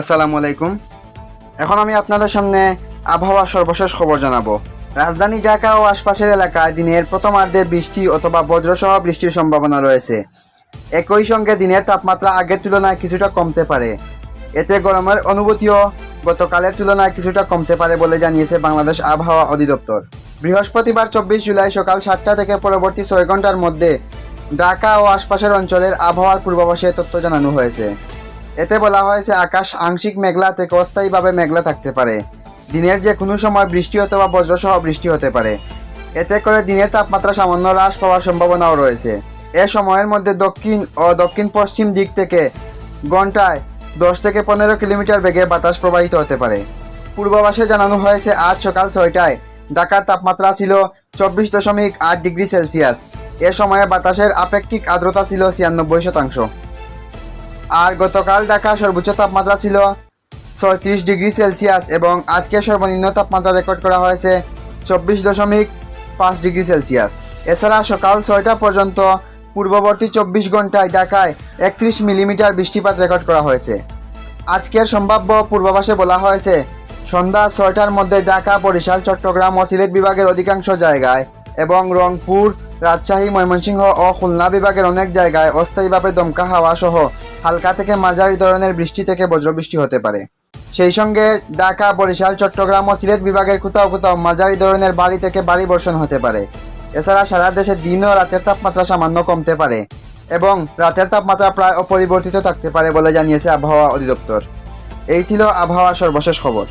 আসসালামু আলাইকুম। এখন আমি আপনাদের সামনে আবহাওয়ার সর্বশেষ খবর জানাব। রাজধানী ঢাকা ও আশপাশের এলাকায় দিনের প্রথমার্ধে বৃষ্টি অথবা বজ্রসহ বৃষ্টির সম্ভাবনা রয়েছে। একই সঙ্গে দিনের তাপমাত্রা আগের তুলনায় কিছুটা কমতে পারে। এতে গরমের অনুভূতিও গতকালের তুলনায় কিছুটা কমতে পারে বলে জানিয়েছে বাংলাদেশ আবহাওয়া অধিদপ্তর। বৃহস্পতিবার চব্বিশ জুলাই সকাল সাতটা থেকে পরবর্তী ছয় ঘণ্টার মধ্যে ঢাকা ও আশপাশের অঞ্চলের আবহাওয়ার পূর্বাভাসে তথ্য জানানো হয়েছে। এতে বলা হয়েছে, আকাশ আংশিক মেঘলা থেকে অস্থায়ীভাবে মেঘলা থাকতে পারে। দিনের যে কোনো সময় বৃষ্টি অথবা বজ্রসহ বৃষ্টি হতে পারে। এতে করে দিনের তাপমাত্রা সামান্য হ্রাস পাওয়ার সম্ভাবনাও রয়েছে। এ সময়ের মধ্যে দক্ষিণ ও দক্ষিণ পশ্চিম দিক থেকে ঘন্টায় দশ থেকে পনেরো কিলোমিটার বেগে বাতাস প্রবাহিত হতে পারে। পূর্বাভাসে জানানো হয়েছে, আজ সকাল ছয়টায় ঢাকার তাপমাত্রা ছিল চব্বিশ দশমিক আট ডিগ্রি সেলসিয়াস। এ সময়ে বাতাসের আপেক্ষিক আর্দ্রতা ছিল ছিয়ানব্বই শতাংশ। আর গতকাল ঢাকার সর্বোচ্চ তাপমাত্রা ছিল ছয়ত্রিশ ডিগ্রি সেলসিয়াস এবং আজকে সর্বনিম্ন তাপমাত্রা রেকর্ড করা হয়েছে চব্বিশ দশমিক পাঁচ ডিগ্রি সেলসিয়াস। এছাড়া সকাল ছয়টা পর্যন্ত পূর্ববর্তী চব্বিশ ঘন্টায় ঢাকায় একত্রিশ মিলিমিটার বৃষ্টিপাত রেকর্ড করা হয়েছে। আজকের সম্ভাব্য পূর্বাভাসে বলা হয়েছে, সন্ধ্যা ছয়টার মধ্যে ঢাকা, বরিশাল, চট্টগ্রাম ও সিলেট বিভাগের অধিকাংশ জায়গায় এবং রংপুর, রাজশাহী, ময়মনসিংহ ও খুলনা বিভাগের অনেক জায়গায় অস্থায়ীভাবে দমকা হাওয়া সহ হালকা থেকে মাঝারি ধরনের বৃষ্টি থেকে বজ্রবৃষ্টি হতে পারে। সেই সঙ্গে ঢাকা, বরিশাল, চট্টগ্রাম ও সিলেট বিভাগের কোথাও কোথাও মাঝারি ধরনের বাড়ি থেকে বাড়ি বর্ষণ হতে পারে। এছাড়া সারা দেশে দিন ও রাতের তাপমাত্রা সামান্য কমতে পারে এবং রাতের তাপমাত্রা প্রায় অপরিবর্তিত থাকতে পারে বলে জানিয়েছে আবহাওয়া অধিদপ্তর। এই ছিল আবহাওয়ার সর্বশেষ খবর।